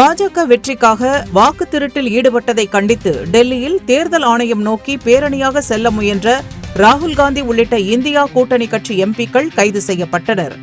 பாஜக வெற்றிக்காக வாக்கு திருட்டில் ஈடுபட்டதை கண்டித்து டெல்லியில் தேர்தல் ஆணையம் நோக்கி பேரணியாக செல்ல முயன்ற ராகுல் காந்தி உள்ளிட்ட இந்தியா கூட்டணி கட்சி எம்பிக்கள் கைது செய்யப்பட்டனர்.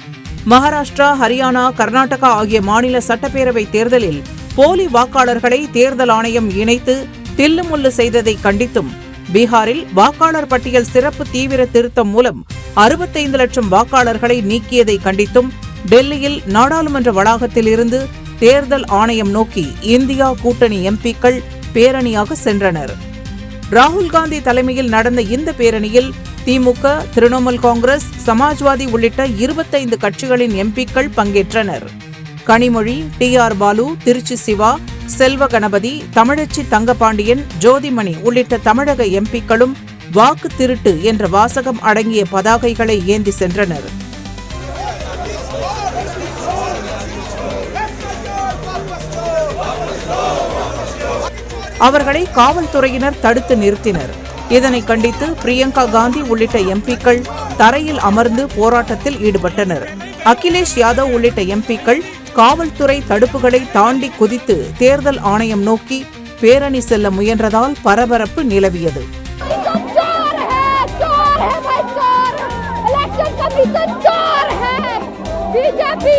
மகாராஷ்டிரா ஹரியானா கர்நாடகா ஆகிய மாநில சட்டப்பேரவை தேர்தலில் போலி வாக்காளர்களை தேர்தல் ஆணையம் இணைத்து தில்லுமுல்லு செய்ததை கண்டித்தும் பீகாரில் வாக்காளர் பட்டியல் சிறப்பு தீவிர திருத்தம் மூலம் அறுபத்தைந்து லட்சம் வாக்காளர்களை நீக்கியதை கண்டித்தும் டெல்லியில் நாடாளுமன்ற வளாகத்தில் இருந்து தேர்தல் ஆணையம் நோக்கி இந்தியா கூட்டணி எம்பிக்கள் பேரணியாக சென்றனர். ராகுல் காந்தி தலைமையில் நடந்த இந்த பேரணியில் திமுக திரிணாமுல் காங்கிரஸ் சமாஜ்வாதி உள்ளிட்ட இருபத்தைந்து கட்சிகளின் எம்பிக்கள் பங்கேற்றனர். கனிமொழி டி ஆர் பாலு திருச்சி சிவா செல்வ கணபதி தமிழச்சி தங்கபாண்டியன் ஜோதிமணி உள்ளிட்ட தமிழக எம்பிக்களும் வாக்கு திருட்டு என்ற வாசகம் அடங்கிய பதாகைகளை ஏந்தி சென்றனர். அவர்களை காவல்துறையினர் தடுத்து நிறுத்தினர் இதனை கண்டித்து பிரியங்கா காந்தி உள்ளிட்ட எம்பிக்கள் தரையில் அமர்ந்து போராட்டத்தில் ஈடுபட்டனர் அகிலேஷ் யாதவ் உள்ளிட்ட எம்பிக்கள் காவல்துறை தடுப்புகளை தாண்டி குதித்து தேர்தல் ஆணையம் நோக்கி பேரணி செல்ல முயன்றதால் பரபரப்பு நிலவியது பிஜேபி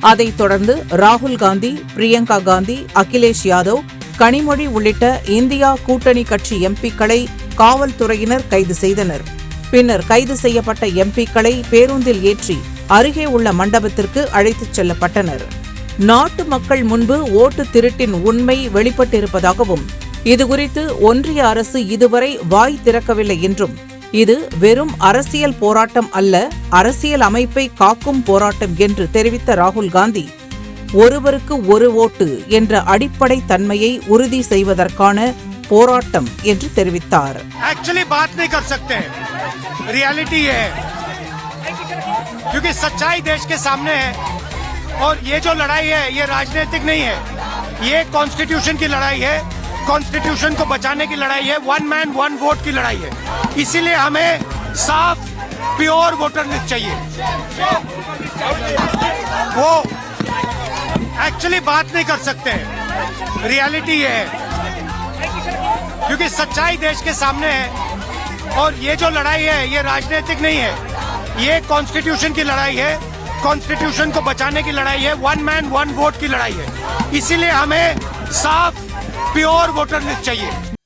அதைத் தொடர்ந்து ராகுல் காந்தி பிரியங்கா காந்தி அகிலேஷ் யாதவ் கனிமொழி உள்ளிட்ட இந்தியா கூட்டணி கட்சி எம்பிக்களை காவல்துறையினர் கைது செய்தனர். பின்னர் கைது செய்யப்பட்ட எம்பிக்களை பேருந்தில் ஏற்றி அருகே உள்ள மண்டபத்திற்கு அழைத்துச் செல்லப்பட்டனர். நாட்டு மக்கள் முன்பு ஓட்டு திருட்டின் உண்மை வெளிப்பட்டிருப்பதாகவும் இதுகுறித்து ஒன்றிய அரசு இதுவரை வாய் திறக்கவில்லை என்றும் இது வெறும் அரசியல் போராட்டம் அல்ல அரசியல் அமைப்பை காக்கும் போராட்டம் என்று தெரிவித்த ராகுல் காந்தி ஒருவருக்கு ஒரு ஓட்டு என்ற அடிப்படை தன்மையை உறுதி செய்வதற்கான போராட்டம் என்று தெரிவித்தார் एक्चुअली बात नहीं कर सकते रियलिटी ये है क्योंकि सच्चाई देश के सामने है और ये जो लड़ाई है ये राजनीतिक नहीं है ये कॉन्स्टिट्यूशन की लड़ाई है कॉन्स्टिट्यूशन को बचाने की लड़ाई है वन मैन वन वोट की लड़ाई है। इसीलिए हमें साफ़ प्योर वोटर लिस्ट चाहिए। वो एक्चुअली बात नहीं कर सकते। रियलिटी ये है। क्योंकि सच्चाई देश के सामने है। और ये जो लड़ाई है, ये राजनीतिक नहीं है। ये कॉन्स्टिट्यूशन की लड़ाई है। कॉन्स्टिट्यूशन को बचाने की लड़ाई है। वन मैन वन वोट की लड़ाई है। इसीलिए हमें साफ़ प्योर वोटर लिस्ट चाहिए।